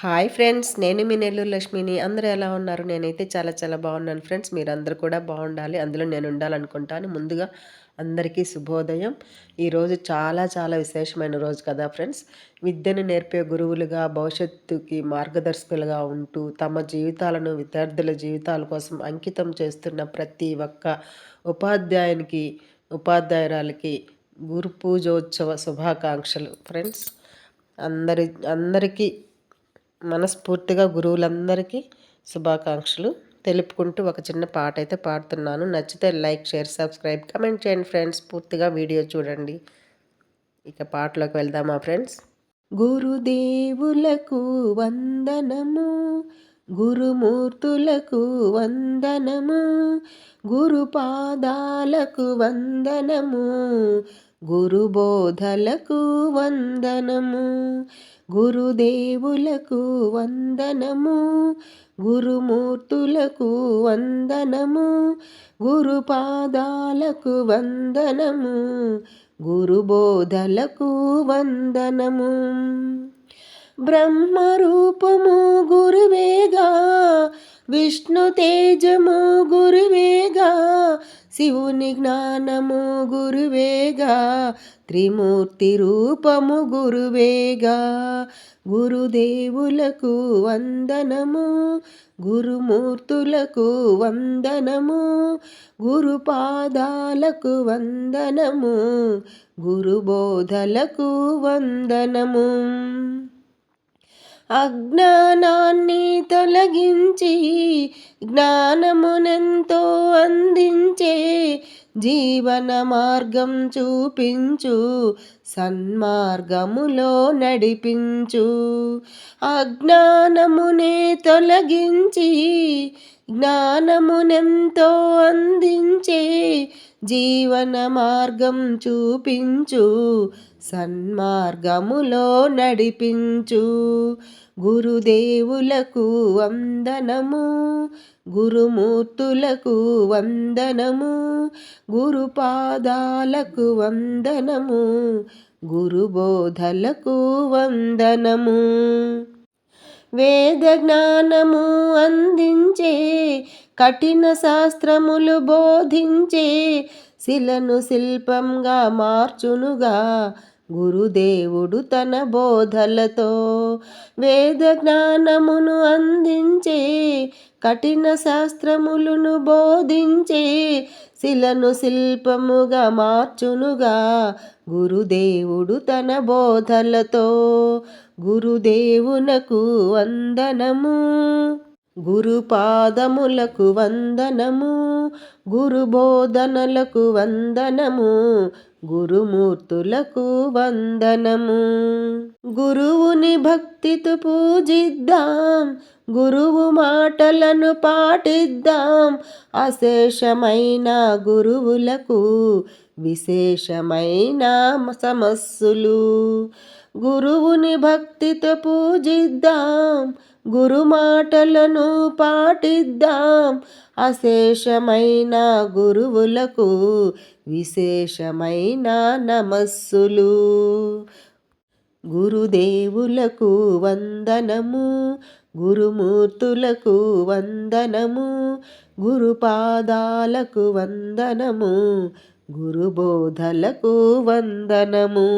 Hi friends నేను మీ నెల్లూరు లక్ష్మిని. అందరూ ఎలా ఉన్నారు? నేనైతే చాలా చాలా బాగున్నాను ఫ్రెండ్స్. మీరందరూ కూడా బాగుండాలి. అందులో నేను ఉండాలనుకుంటాను. ముందుగా అందరికీ శుభోదయం. ఈరోజు చాలా చాలా విశేషమైన రోజు కదా ఫ్రెండ్స్. విద్యను నేర్పే గురువులుగా భవిష్యత్తుకి మార్గదర్శకులుగా ఉంటూ తమ జీవితాలను విద్యార్థుల జీవితాల కోసం అంకితం చేస్తున్న ప్రతి ఒక్క ఉపాధ్యాయునికి ఉపాధ్యాయురాలకి గురు పూజోత్సవ శుభాకాంక్షలు ఫ్రెండ్స్. అందరి అందరికీ మనస్ఫూర్తిగా గురువులందరికీ శుభాకాంక్షలు. తెలుపుకుంటూ ఒక చిన్న పాట అయితే పాడుతున్నాను. నచ్చితే లైక్ షేర్ సబ్స్క్రైబ్ కమెంట్ చేయండి ఫ్రెండ్స్. పూర్తిగా వీడియో చూడండి. ఇక పాటలోకి వెళ్దామా ఫ్రెండ్స్? గురుదేవులకు వందనము. గురుమూర్తులకు వందనము. గురుపాదాలకు వందనము. గురుబోధలకు వందనము. గురుదేవులకు వందనము. గురుమూర్తులకు వందనము. గురుపాదాలకు వందనము. గురుబోధలకు వందనము. బ్రహ్మరూపము గురువేగా. విష్ణు తేజము గురువేగా. శివుని జ్ఞానము గురువేగా త్రిమూర్తి రూపము గురువేగా. గురుదేవులకు వందనము గురుమూర్తులకు వందనము గురుపాదాలకు వందనము గురుబోధలకు వందనము. అజ్ఞానాన్ని తొలగించి జ్ఞానమునెంతో అందించే జీవన మార్గం చూపించు సన్మార్గములో నడిపించు. అజ్ఞానమునే తొలగించి జ్ఞానమునెంతో అందించే జీవన మార్గం చూపించు సన్మార్గములో నడిపించు. గురుదేవులకు వందనము. గురుమూర్తులకు వందనము. గురుపాదాలకు వందనము. గురుబోధలకు వందనము. వేద జ్ఞానము అందించే కఠిన శాస్త్రములు బోధించే శిలను శిల్పంగా మార్చునుగా గురుదేవుడు తన బోధలతో. వేద జ్ఞానమును అందించే కఠిన శాస్త్రములను బోధించే శిలను శిల్పముగా మార్చునుగా. గురుదేవుడు తన బోధలతో గురుదేవునకు వందనము. గురుపాదములకు వందనము. గురుబోధనలకు వందనము. గురుమూర్తులకు వందనము. గురువుని భక్తితో పూజిద్దాం. గురువు మాటలను పాటిద్దాం. అశేషమైన గురువులకు విశేషమైన సమస్సులు. గురువుని భక్తితో పూజిద్దాం. గురు మాటలను పాటిద్దాం. అశేషమైన గురువులకు విశేషమైన నమస్సులు. గురుదేవులకు వందనము గురుమూర్తులకు వందనము గురుపాదాలకు వందనము గురుబోధలకు వందనము.